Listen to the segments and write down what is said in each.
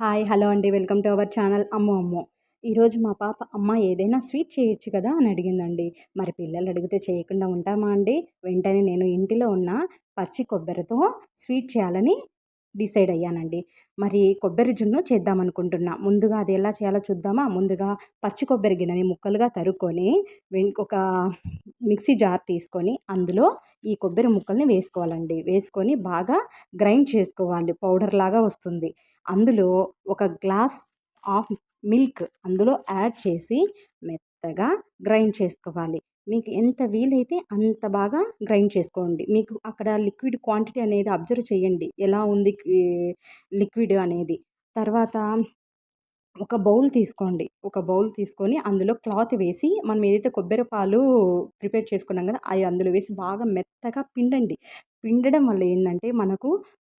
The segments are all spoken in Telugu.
హాయ్ హలో అండి. వెల్కమ్ టు అవర్ ఛానల్ అమ్మో అమ్మో. ఈరోజు మా పాప అమ్మ ఏదైనా స్వీట్ చేయొచ్చు కదా అని అడిగిందండి. మరి పిల్లలు అడిగితే చేయకుండా ఉంటామా అండి? వెంటనే నేను ఇంటిలో ఉన్న పచ్చి కొబ్బరితో స్వీట్ చేయాలని డిసైడ్ అయ్యానండి. మరి కొబ్బరి జున్ను చేద్దాం అనుకుంటున్నా. ముందుగా అది ఎలా చేయాలో చూద్దామా? ముందుగా పచ్చి కొబ్బరి గిన్నెని ముక్కలుగా తరుక్కొని ఒక మిక్సీ జార్ తీసుకొని అందులో ఈ కొబ్బరి ముక్కల్ని వేసుకోవాలండి. వేసుకొని బాగా గ్రైండ్ చేసుకోవాలి. పౌడర్ లాగా వస్తుంది. అందులో ఒక గ్లాస్ ఆఫ్ మిల్క్ అందులో యాడ్ చేసి మెత్తగా గ్రైండ్ చేసుకోవాలి. మీకు ఎంత వీలైతే అంత బాగా గ్రైండ్ చేసుకోండి. మీకు అక్కడ లిక్విడ్ క్వాంటిటీ అనేది అబ్జర్వ్ చేయండి. ఎలా ఉంది లిక్విడ్ అనేది. తర్వాత ఒక బౌల్ తీసుకోండి. ఒక బౌల్ తీసుకొని అందులో క్లాత్ వేసి మనం ఏదైతే కొబ్బరి పాలు ప్రిపేర్ చేసుకున్నాం కదా అవి అందులో వేసి బాగా మెత్తగా పిండండి. పిండడం వల్ల ఏంటంటే మనకు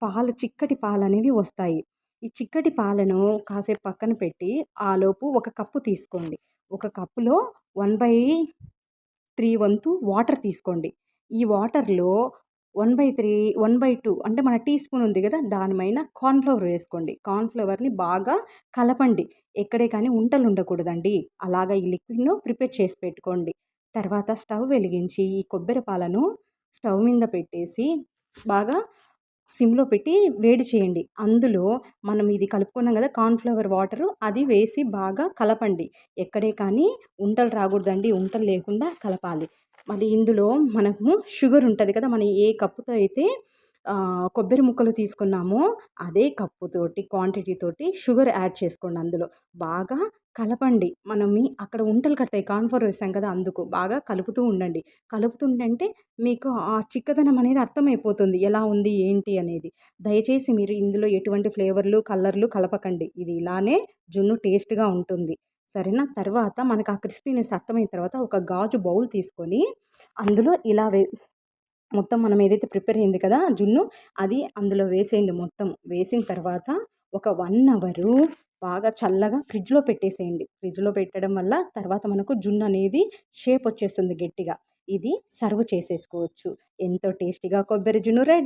పాలు చిక్కటి పాలు అనేవి వస్తాయి. ఈ చిక్కటి పాలను కాసేపు పక్కన పెట్టి ఆలోపు ఒక కప్పు తీసుకోండి. ఒక కప్పులో వన్ బై త్రీ వంతు వాటర్ తీసుకోండి. ఈ వాటర్లో one by three one by two అంటే మన టీ స్పూన్ ఉంది కదా దానిపైన కార్న్ఫ్లవర్ వేసుకోండి. కార్న్ఫ్లవర్ని బాగా కలపండి. ఎక్కడే కానీ ఉంటలు ఉండకూడదండి. అలాగా ఈ లిక్విడ్ను ప్రిపేర్ చేసి పెట్టుకోండి. తర్వాత స్టవ్ వెలిగించి ఈ కొబ్బరి పాలను స్టవ్ మీద పెట్టేసి బాగా సిమ్లో పెట్టి వేడి చేయండి. అందులో మనం ఇది కలుపుకున్నాం కదా కార్న్ఫ్లవర్ వాటరు అది వేసి బాగా కలపండి. ఎక్కడే కానీ ఉంటలు రాకూడదండి ఉంటలు లేకుండా కలపాలి. మళ్ళీ ఇందులో మనము షుగర్ ఉంటుంది కదా మనం ఏ కప్పుతో అయితే కొబ్బరి ముక్కలు తీసుకున్నామో. అదే కప్పుతోటి క్వాంటిటీ తోటి షుగర్ యాడ్ చేసుకోండి అందులో. బాగా కలపండి. మనం అక్కడ ఉంటలు కడతాయి కాన్ఫర్ వేసాం కదా అందుకు. బాగా కలుపుతూ ఉండండి. కలుపుతుండంటే మీకు ఆ చిక్కదనం అనేది అర్థమైపోతుంది. ఎలా ఉంది ఏంటి అనేది. దయచేసి మీరు ఇందులో ఎటువంటి ఫ్లేవర్లు కలర్లు కలపకండి. ఇది ఇలానే జున్ను టేస్ట్గా ఉంటుంది. సరేనా? తర్వాత మనకు ఆ క్రిస్పీనెస్ అర్థమైన తర్వాత ఒక గాజు బౌల్ తీసుకొని అందులో ఇలా వే మొత్తం మనం ఏదైతే ప్రిపేర్ అయింది కదా జున్ను అది అందులో వేసేయండి మొత్తం. వేసిన తర్వాత ఒక వన్ అవరు బాగా చల్లగా ఫ్రిడ్జ్లో పెట్టేసేయండి. ఫ్రిడ్జ్లో పెట్టడం వల్ల తర్వాత మనకు జున్ను అనేది షేప్ వచ్చేస్తుంది గట్టిగా. ఇది సర్వ్ చేసేసుకోవచ్చు. ఎంతో టేస్టీగా కొబ్బరి జున్ను రెడీ.